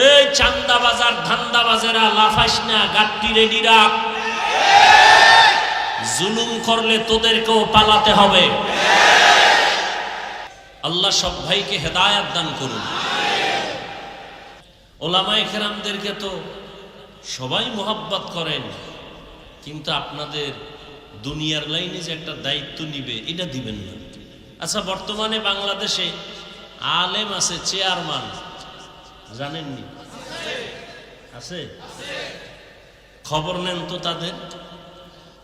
এই চান্দা বাজার ধান্দা বাজারা লাফাস না গাট্টি রেডি রাখ। জুলুম করলে তোদেরকেও পালাতে হবে। আল্লাহ সব ভাইকে হেদায়াত দান করুন। ওলামায়ে কেরামদেরকে তো সবাই মোহাব্বত করেন, কিন্তু আপনাদের দুনিয়ার লাইনে যে একটা দায়িত্ব নিবে, এটা দিবেন না। আচ্ছা বর্তমানে বাংলাদেশে আলেম আছে চেয়ারম্যান জানেননি? আছে? খবর নেন তো তাদের।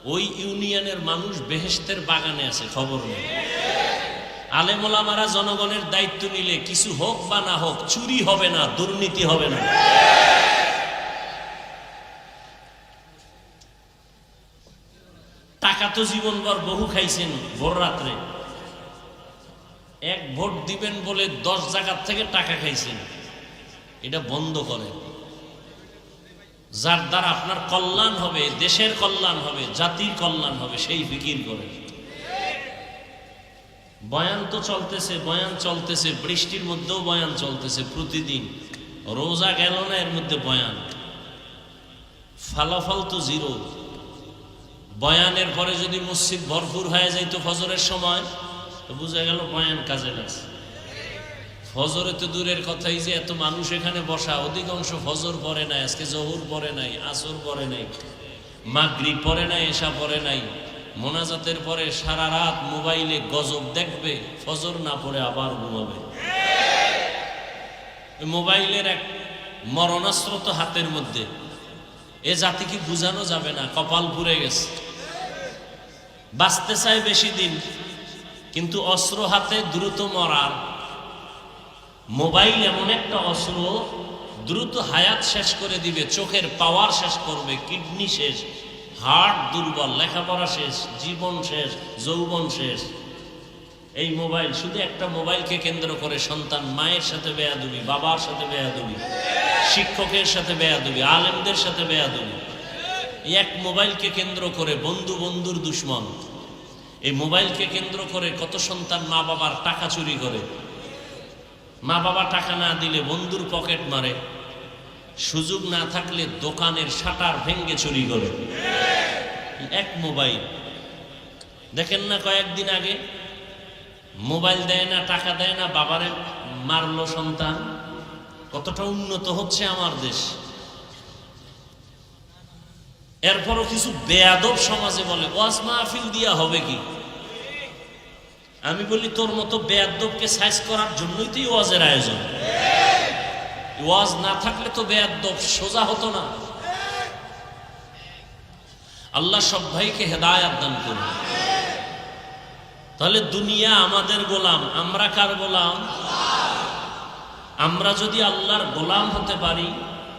ওই ইউনিয়নের মানুষ বেহেস্তের বাগানে আছে, খবর নেন। আলেমোলামারা জনগণের দায়িত্ব নিলে কিছু হোক বা না হোক, চুরি হবে না, দুর্নীতি হবে না। টাকা তো জীবনভর বহু খাইছেন ভোর রাত্রে। এক ভোট দিবেন বলে দশ জায়গার থেকে টাকা খাইছেন। এটা বন্ধ করেন যার দ্বারা আপনার কল্যাণ হবে, দেশের কল্যাণ হবে, জাতির কল্যাণ হবে, সেই ফিকির করেন বয়ান তো চলতেছে, বয়ান চলতেছে, বৃষ্টির মধ্যেও বয়ান চলতেছে প্রতিদিন। রোজা গেল না, এর মধ্যে বয়ান। ফলাফল তো জিরো। বয়ানের পরে যদি মসজিদ ভরপুর হয়ে যাইতো ফজরের সময় বোঝা গেল বয়ান কাজে লাগছে ফজরে তো দূরের কথাই যে এত মানুষ এখানে বসা, অধিকাংশ ফজর পরে নাই, আজকে জহুর পরে নাই, আসর পরে নাই মাগরি পরে নাই এসা পরে নাই, মোনাজাতের পরে সারা রাত মোবাইলে গজব দেখবে, ফজর না পড়ে আবার ঘুমাবে। মোবাইলের এক মরণাস্ত্র তো হাতের মধ্যে। এ জাতি কি বুঝানো যাবে না? কপাল পুড়ে গেছে। বাঁচতে চায় বেশি দিন, কিন্তু অস্ত্র হাতে দ্রুত মরার মোবাইল এমন একটা অস্ত্র, দ্রুত হায়াত শেষ করে দিবে, চোখের পাওয়ার শেষ করবে, কিডনি শেষ, হার্ট দুর্বল, লেখাপড়া শেষ, জীবন শেষ, যৌবন শেষ। এই মোবাইল শুধু একটা মোবাইলকে কেন্দ্র করে সন্তান, মায়ের সাথে বেয়াদুবি, বাবার সাথে বেয়াদুবি, শিক্ষকের সাথে বেয়াদুবি, আলেমদের সাথে বেয়াদুবি। এক মোবাইলকে কেন্দ্র করে বন্ধু বন্ধুর দুশ্মন। এই মোবাইলকে কেন্দ্র করে কত সন্তান মা বাবার টাকা চুরি করে মা বাবা টাকা না দিলে বন্ধুর পকেট মারে। সুযোগ না থাকলে দোকানের শাটার ভেঙ্গে চুরি করে। এক মোবাইল। দেখেন না কয়েকদিন আগে, মোবাইল দেয় না, টাকা দেয় না, বাবারে মারলো সন্তান। কতটা উন্নত হচ্ছে আমার দেশ। এরপরও কিছু বেয়াদব সমাজে বলে, ওয়াজ মাহফিল দিয়া হবে কি? আমি বলি, তোর মতো বেয়াদবকে সাইজ করার জন্যই তো ওয়াজের আয়োজন। ওয়াজ না থাকলে তো বেয়াদব সোজা হতো না। আল্লাহ সব ভাইকে হেদায়াত দান করুন। তাহলে দুনিয়া আমাদের গোলাম, আমরা কার গোলাম? আমরা যদি আল্লাহর গোলাম হতে পারি,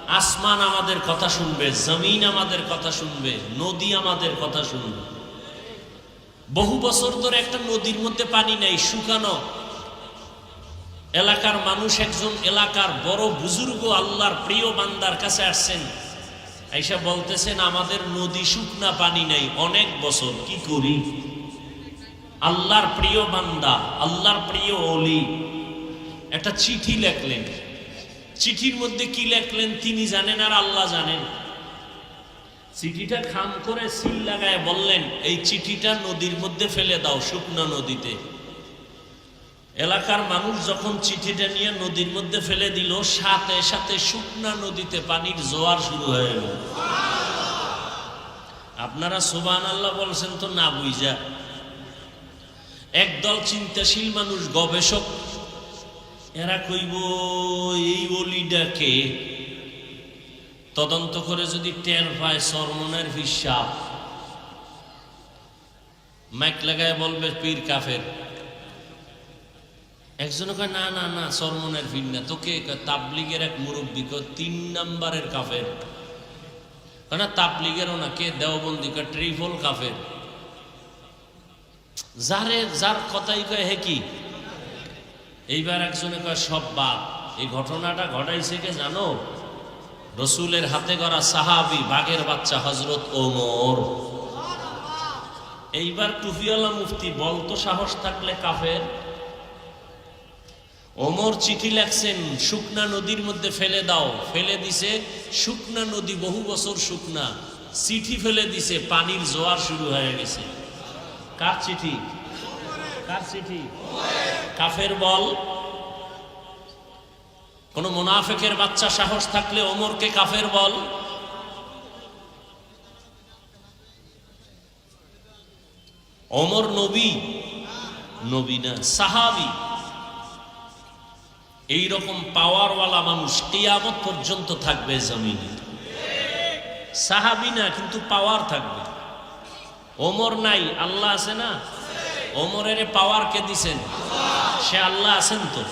আসমান আমাদের কথা শুনবে, জমিন আমাদের কথা শুনবে, নদী আমাদের কথা শুনবে। বহু বছর ধরে একটা নদীর মধ্যে পানি নাই, শুকানো। এলাকার মানুষ একজন এলাকার বড় বুজুর্গ আল্লাহর প্রিয় বান্দার কাছে আসছেন। আইসা বলতেছেন, আমাদের নদী শুকনা, পানি নাই, অনেক বছর, কি করি? আল্লাহর প্রিয় বান্দা, আল্লাহর প্রিয় অলি, একটা চিঠি লেখলেন। চিঠির মধ্যে কি লেখলেন তিনি জানেন আর আল্লাহ জানেন। চিঠিটা খাম করে সিল লাগায় বললেন, এই চিঠিটা নদীর মধ্যে ফেলে দাও, শুকনো নদীতে। এলাকার মানুষ যখন চিঠিটা নিয়ে নদীর মধ্যে ফেলে দিল, সাথে সাথে শুকনা নদীতে পানির জোয়ার শুরু হয়ে গেল। আপনারা সোবান আল্লাহ বলছেন তো না বুঝা একদল চিন্তাশীল মানুষ গবেষক, এরা কইব, এই অলিটাকে তদন্ত করে যদি টের পায় সরমনের হিসাব। মাইক লাগায় বলবে, পীর কাফের। একজনে কয়, না না না, সরমনের ফির না। তোকে তাবলিগের এক মুরব্বী কয়, তিন নাম্বারের কাফের। না, তাবলিগেরও না, কে? দেওবন্দি কয়, ট্রিপল কাফের। যারে, যার কথাই কয়, হে কি? এইবার একজনে কয়, সব বাপ এই ঘটনাটা ঘটাইছে কে জানো? রসুলের হাতে করা সাহাবি বাঘের বাচ্চা হজরত ওমর। এইবার টুফিওয়ালা মুফতি বলতো সাহস থাকলে কাফের। ওমর চিঠি লেখছেন, শুকনা নদীর মধ্যে ফেলে দাও। ফেলে দিছে, শুকনা নদী বহু বছর শুকনা। চিঠি ফেলে দিছে, পানির জোয়ার শুরু হয়ে গেছে। কার চিঠি? কার চিঠি? কাফের বল। কোন মুনাফেকের বাচ্চা সাহস থাকলে ওমরকে কাফের বল। অমর নবী নবী না, সাহাবি। এইরকম পাওয়ারওয়ালা মানুষ কিয়ামত পর্যন্ত থাকবে জমিনে। সাহাবি না, কিন্তু পাওয়ার থাকবে। ওমর নাই, আল্লাহ আছে না? ওমরের পাওয়ার কে দিছেন? সে আল্লাহ আছেন তো?